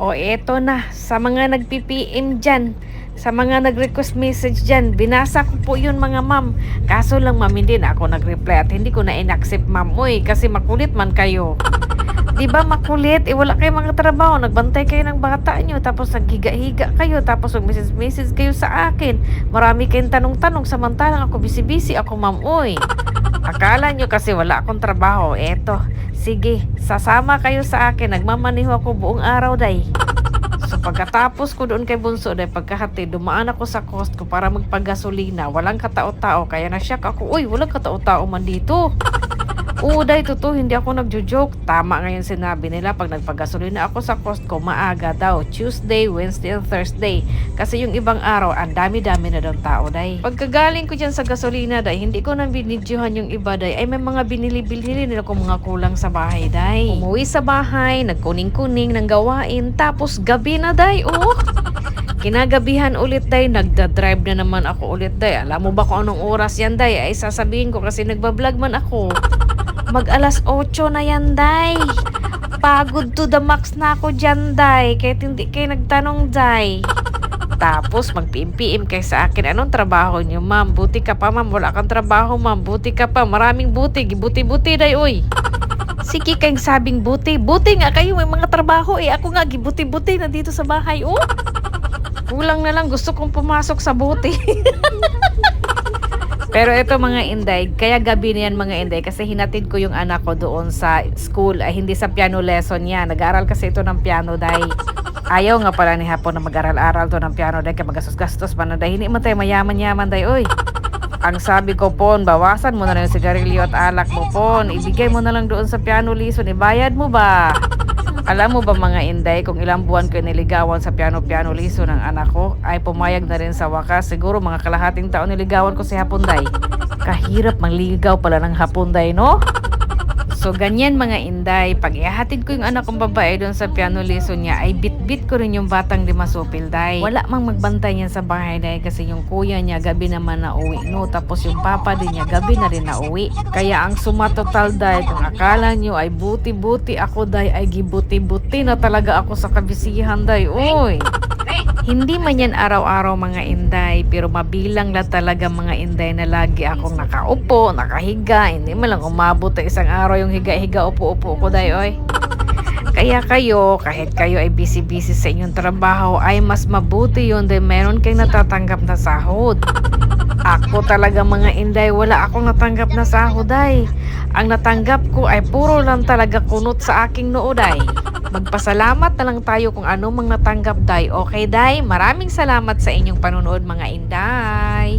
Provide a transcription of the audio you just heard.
O eto na, sa mga nag-PPM dyan, sa mga nag-request message dyan, binasa ko po yun mga ma'am. Kaso lang ma'am, hindi na ako nag-reply at hindi ko na in-accept ma'am. Uy, kasi makulit man kayo. Di ba makulit? Eh wala kayong mga trabaho. Nagbantay kayo ng bata nyo. Tapos naghiga-higa kayo. Tapos mag-message-message kayo sa akin. Marami kayong tanong-tanong. Samantalang ako busy-busy. Ako ma'am, uy. Akala nyo kasi wala akong trabaho. Eto, sige, sasama kayo sa akin. Nagmamaniho ako buong araw, day. So pagkatapos ko doon kay Bunso, day pagkahati, dumaan ako sa Costco para magpagasolina. Walang katao-tao, kaya na-shock ako. Uy, walang katao-tao man dito. Oo, day, totoo, hindi ako nagjo-joke. Tama ngayon sinabi nila, pag nagpagasolina ako sa Costco, maaga daw. Tuesday, Wednesday, and Thursday. Kasi yung ibang araw, ang dami-dami na daw tao, day. Pagkagaling ko dyan sa gasolina, day, hindi ko nang binidyohan yung iba, day. Ay, may mga binili-bilili nila ko mga kulang sa bahay, day. Umuwi sa bahay, nagkuning-kuning ng gawain, tapos gabi na, day, oh. Kinagabihan ulit day, nagda-drive na naman ako ulit day. Alam mo ba kung anong oras yan day? Ay sasabihin ko kasi nagbablog man ako. Mag alas 8 na yan day. Pagod to the max na ako dyan day. Kahit hindi kayo nagtanong day. Tapos mag-PM kay sa akin, anong trabaho niyo ma'am? Buti ka pa ma'am, wala kang trabaho ma'am. Buti ka pa, maraming buti. Gibuti-buti day, uy. Sige kayong sabing buti. Buti nga kayo may mga trabaho eh. Ako nga gibuti-buti na dito sa bahay. Oh. Kulang na lang gusto kong pumasok sa buti. Pero ito mga inday, kaya gabi na yan mga inday kasi hinatid ko yung anak ko doon sa school ay hindi sa piano lesson niya. Nag-aaral kasi ito ng piano day. Ayaw nga pala ni Hapon na mag-aral-aral to ng piano day kaya magastos-gastos pa na day. Hindi man tayo mayaman-yaman day, oy. Ang sabi ko pon, bawasan mo na lang yung sigarilyo at alak mo pon. Ibigay mo na lang doon sa piano lesson. Ibayad mo ba? Alam mo ba mga inday, kung ilang buwan ko niligawan sa piano-piano liso ng anak ko, ay pumayag na rin sa wakas. Siguro mga kalahating taon niligawan ko si Hapunday. Kahirap mangligaw pala ng Hapunday, no? So, ganyan mga inday. Pag ihatid ko yung anak kong babae doon sa piano lesson niya, ay bit-bit ko rin yung batang di masupil, day. Wala mang magbantay niyan sa bahay, day, kasi yung kuya niya gabi naman na uwi, no? Tapos yung papa din niya gabi na rin na uwi. Kaya ang sumatotal, day, kung akala nyo ay buti-buti ako, day, ay gibuti-buti na talaga ako sa kabisihan, day. Uy! Hindi man yan araw-araw mga inday, pero mabilang lang talaga mga inday na lagi akong nakaupo, nakahiga, hindi man lang umabot na isang araw yung higa-higa upo-upo ko day, oy. Kaya kayo, kahit kayo ay busy-busy sa inyong trabaho, ay mas mabuti yun dahil meron kayong natatanggap na sahod. Ako talaga mga inday, wala akong natanggap na sahod ay. Ang natanggap ko ay puro lang talaga kunot sa aking noo day. Magpasalamat na lang tayo kung ano mang natanggap day. Okay day, maraming salamat sa inyong panonood mga inday.